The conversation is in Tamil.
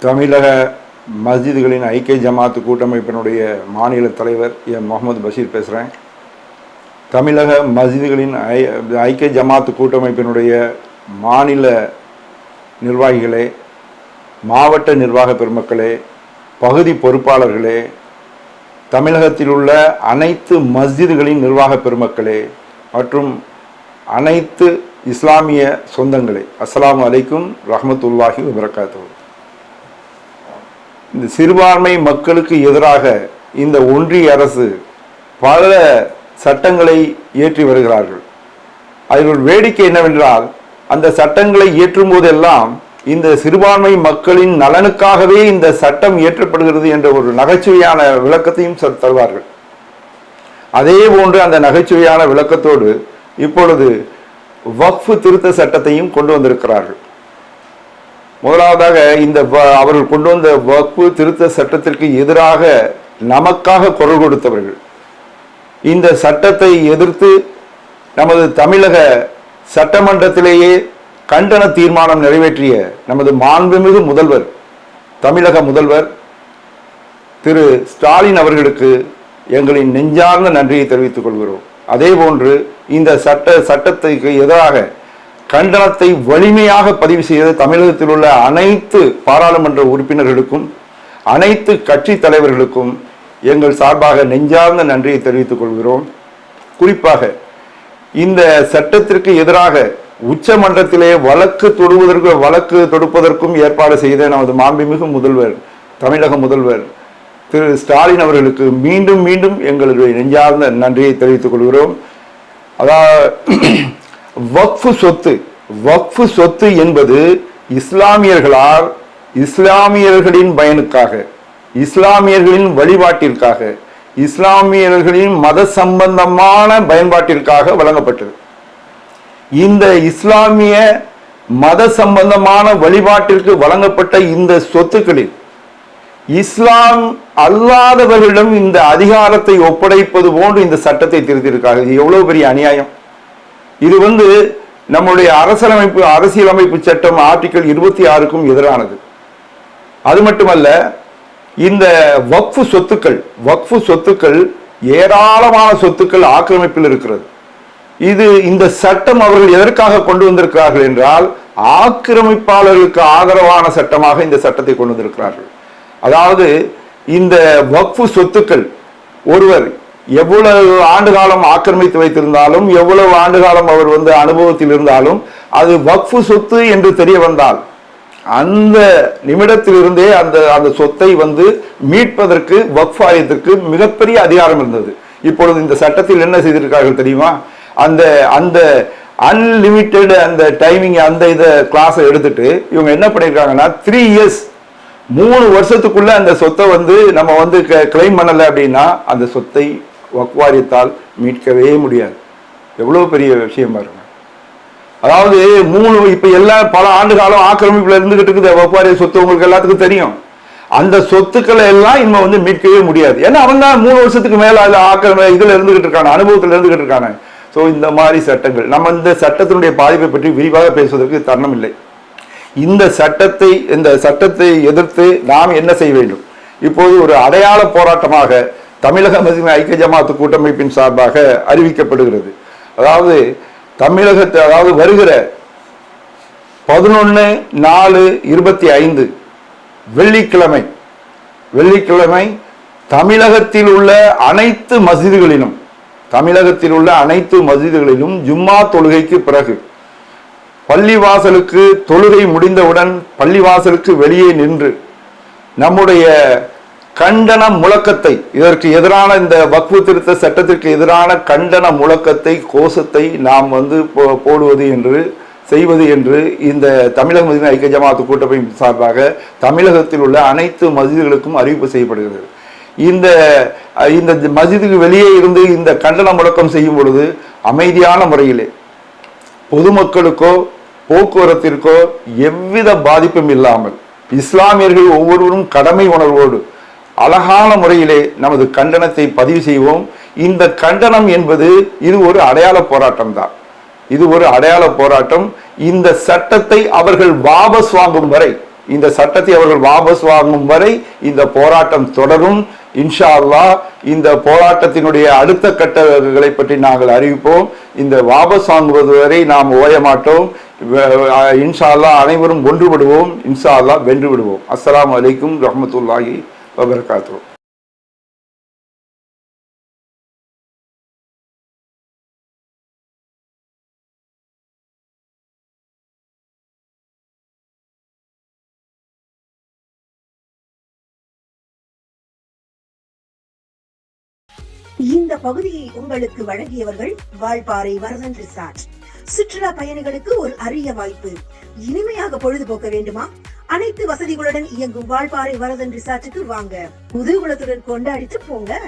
தமிழக மஸ்ஜிதுகளின் ஐக்கிய ஜமாத்து கூட்டமைப்பினுடைய மாநில தலைவர் என் முகமது பஷீர் பேசுகிறேன் தமிழக மஸ்ஜிதுகளின் ஐ ஐக்கிய ஜமாத்து கூட்டமைப்பினுடைய மாநில நிர்வாகிகளே மாவட்ட நிர்வாக பெருமக்களே பகுதி பொறுப்பாளர்களே தமிழகத்தில் உள்ள அனைத்து மஸ்ஜிதுகளின் நிர்வாக பெருமக்களே மற்றும் அனைத்து இஸ்லாமிய சொந்தங்களே அஸ்லாம் அலைக்கும் ரஹமத்துல்லாஹி வபரகாத்து இந்த சிறுபான்மை மக்களுக்கு எதிராக இந்த ஒன்றிய அரசு பல சட்டங்களை இயற்றி வருகிறார்கள். அதில் ஒரு வேடிக்கை என்னவென்றால் அந்த சட்டங்களை இயற்றும் போதெல்லாம் இந்த சிறுபான்மை மக்களின் நலனுக்காகவே இந்த சட்டம் இயற்றப்படுகிறது என்ற ஒரு நகைச்சுவையான விளக்கத்தையும் தருவார்கள். அதே போன்று அந்த நகைச்சுவையான விளக்கத்தோடு இப்பொழுது வக்ஃபு திருத்த சட்டத்தையும் கொண்டு வந்திருக்கிறார்கள். முதலாவதாக இந்த வ- அவர்கள் கொண்டு வந்த வகுப்பு திருத்த சட்டத்திற்கு எதிராக நமக்காக குரல் கொடுத்தவர்கள். இந்த சட்டத்தை எதிர்த்து நமது தமிழக சட்டமன்றத்திலேயே கண்டன தீர்மானம் நிறைவேற்றிய நமது மாண்புமிகு முதல்வர் தமிழக முதல்வர் திரு ஸ்டாலின் அவர்களுக்கு எங்களின் நெஞ்சார்ந்த நன்றியை தெரிவித்துக் கொள்கிறோம். அதே போன்று இந்த சட்ட சட்டத்துக்கு எதிராக கண்டனத்தை வலிமையாக பதிவு செய்த தமிழகத்தில் உள்ள அனைத்து பாராளுமன்ற உறுப்பினர்களுக்கும் அனைத்து கட்சி தலைவர்களுக்கும் எங்கள் சார்பாக நெஞ்சார்ந்த நன்றியை தெரிவித்துக் கொள்கிறோம். குறிப்பாக இந்த சட்டத்திற்கு எதிராக உச்சமன்றத்திலே வழக்கு தொடுவதற்கு வழக்கு தொடுப்பதற்கும் ஏற்பாடு செய்த நமது மாண்புமிகு முதல்வர் தமிழக முதல்வர் திரு ஸ்டாலின் அவர்களுக்கு மீண்டும் மீண்டும் எங்களுடைய நெஞ்சார்ந்த நன்றியை தெரிவித்துக் கொள்கிறோம். அதாவது வக்ஃபு சொத்து. வக்ஃபு சொத்து என்பது இஸ்லாமியர்களால் இஸ்லாமியர்களின் பயனுக்காக இஸ்லாமியர்களின் வழிபாட்டிற்காக இஸ்லாமியர்களின் மத சம்பந்தமான பயன்பாட்டிற்காக வழங்கப்பட்டது. இந்த இஸ்லாமிய மத சம்பந்தமான வழிபாட்டிற்கு வழங்கப்பட்ட இந்த சொத்துக்களில் இஸ்லாம் அல்லாதவர்களிடம் இந்த அதிகாரத்தை ஒப்படைப்பது போன்று இந்த சட்டத்தை திருத்தியிருக்காங்க இது எவ்வளவு பெரிய அநியாயம்? இது வந்து நம்முடைய அரசியலமைப்பு அரசியலமைப்பு சட்டம் ஆர்டிகல் இருபத்தி ஆறுக்கும் எதிரானது. அது மட்டுமல்ல இந்த வக்ஃபு சொத்துக்கள் வக்ஃபு சொத்துக்கள் ஏராளமான சொத்துக்கள் ஆக்கிரமிப்பில் இருக்கிறது. இது இந்த சட்டம் அவர்கள் எதற்காக கொண்டு வந்திருக்கிறார்கள் என்றால் ஆக்கிரமிப்பாளர்களுக்கு ஆதரவான சட்டமாக இந்த சட்டத்தை கொண்டு வந்திருக்கிறார்கள். அதாவது இந்த வக்ஃபு சொத்துக்கள் ஒருவர் எவ்வளவு ஆண்டு காலம் ஆக்கிரமித்து வைத்திருந்தாலும் எவ்வளவு ஆண்டு காலம் அவர் வந்து அனுபவத்தில் இருந்தாலும் அது வக்ஃபு சொத்து என்று தெரிய வந்தால் அந்த நிமிடத்திலிருந்தே அந்த அந்த சொத்தை வந்து மீட்பதற்கு வக்ஃப் ஆயத்திற்கு மிகப்பெரிய அதிகாரம் இருந்தது. இப்பொழுது இந்த சட்டத்தில் என்ன செய்திருக்கார்கள் தெரியுமா? அந்த அந்த அன்லிமிட்டெட் அந்த டைமிங் அந்த இதை கிளாஸை எடுத்துட்டு இவங்க என்ன பண்ணியிருக்காங்கன்னா த்ரீ இயர்ஸ் மூணு வருஷத்துக்குள்ள அந்த சொத்தை வந்து நம்ம வந்து கிளைம் பண்ணலை அப்படின்னா அந்த சொத்தை வக்வாரியத்தால் மீட்கவே முடியாது. எவ்வளவு பெரிய விஷயம் பாருங்க. அதாவது மூணு இப்ப எல்லாம் பல ஆண்டு காலம் ஆக்கிரமிப்புல இருந்துகிட்டு இருக்குது. வக்வாரிய சொத்து உங்களுக்கு எல்லாத்துக்கும் தெரியும். அந்த சொத்துக்களை எல்லாம் இனிமே வந்து மீட்கவே முடியாது. ஏன்னா அவன் தான் மூணு வருஷத்துக்கு மேல அதுல ஆக்கிரம இதுல இருந்துகிட்டு இருக்கான அனுபவத்துல இருந்துகிட்டு இருக்கான ஸோ இந்த மாதிரி சட்டங்கள் நம்ம இந்த சட்டத்தினுடைய பாதிப்பை பற்றி விரிவாக பேசுவதற்கு தருணம் இல்லை. இந்த சட்டத்தை இந்த சட்டத்தை எதிர்த்து நாம் என்ன செய்ய வேண்டும்? இப்போது ஒரு அடையாள போராட்டமாக தமிழக முஸ்லிம் ஐக்கிய ஜமாத்து கூட்டமைப்பின் சார்பாக அறிவிக்கப்படுகிறது. அதாவது தமிழகத்தை அதாவது வருகிற பதினொன்று நாலு இருபத்தி ஐந்து வெள்ளிக்கிழமை வெள்ளிக்கிழமை தமிழகத்தில் உள்ள அனைத்து மசிதிகளிலும் தமிழகத்தில் உள்ள அனைத்து மசிதிகளிலும் ஜும்மா தொழுகைக்கு பிறகு பள்ளிவாசலுக்கு தொழுகை முடிந்தவுடன் பள்ளிவாசலுக்கு வெளியே நின்று நம்முடைய கண்டன முழக்கத்தை இதற்கு எதிரான இந்த வக்பு திருத்த சட்டத்திற்கு எதிரான கண்டன முழக்கத்தை கோஷத்தை நாம் வந்து போ- போடுவது என்று செய்வது என்று இந்த தமிழக மஸ்ஜித் ஐக்கிய ஜமாத்து கூட்டமைப்பு சார்பாக தமிழகத்தில் உள்ள அனைத்து மசிதிகளுக்கும் அறிவிப்பு செய்யப்படுகிறது. இந்த இந்த மசிதுக்கு வெளியே இருந்து இந்த கண்டன முழக்கம் செய்யும் பொழுது அமைதியான முறையிலே பொதுமக்களுக்கோ போக்குவரத்திற்கோ எவ்வித பாதிப்பும் இல்லாமல் இஸ்லாமியர்கள் ஒவ்வொருவரும் கடமை உணர்வோடு அழகான முறையிலே நமது கண்டனத்தை பதிவு செய்வோம். இந்த கண்டனம் என்பது இது ஒரு அடையாள போராட்டம் தான். இது ஒரு அடையாள போராட்டம். இந்த சட்டத்தை அவர்கள் வாபஸ் வாங்கும் வரை இந்த சட்டத்தை அவர்கள் வாபஸ் வாங்கும் வரை இந்த போராட்டம் தொடரும். இன்ஷா அல்லாஹ் இந்த போராட்டத்தினுடைய அடுத்த கட்டங்களை பற்றி நாங்கள் அறிவிப்போம். இந்த வாபஸ் வாங்குவது வரை நாம் ஓய மாட்டோம். இன்ஷா அல்லாஹ் அனைவரும் ஒன்றுபடுவோம். இன்ஷா அல்லாஹ் வென்று விடுவோம் அஸ்லாம் வலைக்கும் ரஹமத்துல்லாஹி வபரகாத்துஹு இந்த பகுதியை உங்களுக்கு வழங்கியவர்கள் வால்பாறை வரதன் ரிசார்ட். சுற்றுலா பயணிகளுக்கு ஒரு அரிய வாய்ப்பு. இனிமையாக பொழுதுபோக்க வேண்டுமா? அனைத்து வசதிகளுடன் இயங்கும் வாழ்பாறை வரதன் ரிசார்ட்டுக்கு வாங்க. புதுகுலத்துடன் கொண்டாடிட்டு போங்க.